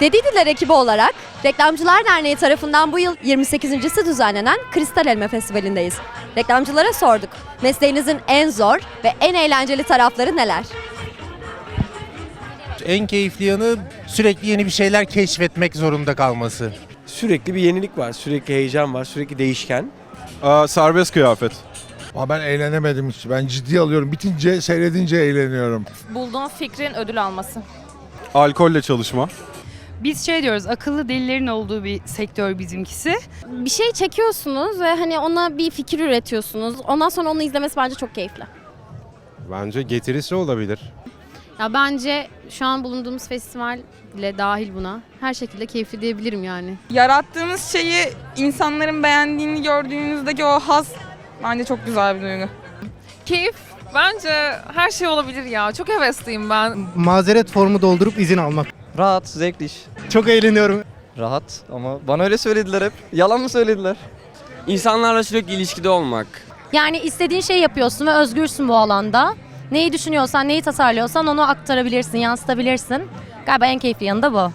Dedidiler ekibi olarak Reklamcılar Derneği tarafından bu yıl 28.si düzenlenen Kristal Elma Festivali'ndeyiz. Reklamcılara sorduk. Mesleğinizin en zor ve en eğlenceli tarafları neler? En keyifli yanı sürekli yeni bir şeyler keşfetmek zorunda kalması. Sürekli bir yenilik var, sürekli heyecan var, sürekli değişken. Aa, serbest kıyafet. Ama ben eğlenemedim hiç. Ben ciddi alıyorum. Bitince seyredince eğleniyorum. bulduğum fikrin ödül alması. Alkolle çalışma. Biz şey diyoruz akıllı delilerin olduğu bir sektör bizimkisi. Bir şey çekiyorsunuz ve hani ona bir fikir üretiyorsunuz. Ondan sonra onu izlemesi bence çok keyifli. Bence getirisi olabilir. Ya bence şu an bulunduğumuz festival ile dahil buna her şekilde keyifli diyebilirim yani. Yarattığınız şeyi insanların beğendiğini gördüğünüzdeki o haz bence çok güzel bir duygu. Keyif bence her şey olabilir ya. Çok hevesliyim ben. mazeret formu doldurup izin almak. Rahat, zevkli iş. Çok eğleniyorum. Rahat ama bana öyle söylediler hep. Yalan mı söylediler? İnsanlarla sürekli ilişkide olmak. Yani istediğin şeyi yapıyorsun ve özgürsün bu alanda. Neyi düşünüyorsan, neyi tasarlıyorsan onu aktarabilirsin, yansıtabilirsin. Galiba en keyifli yanı da bu.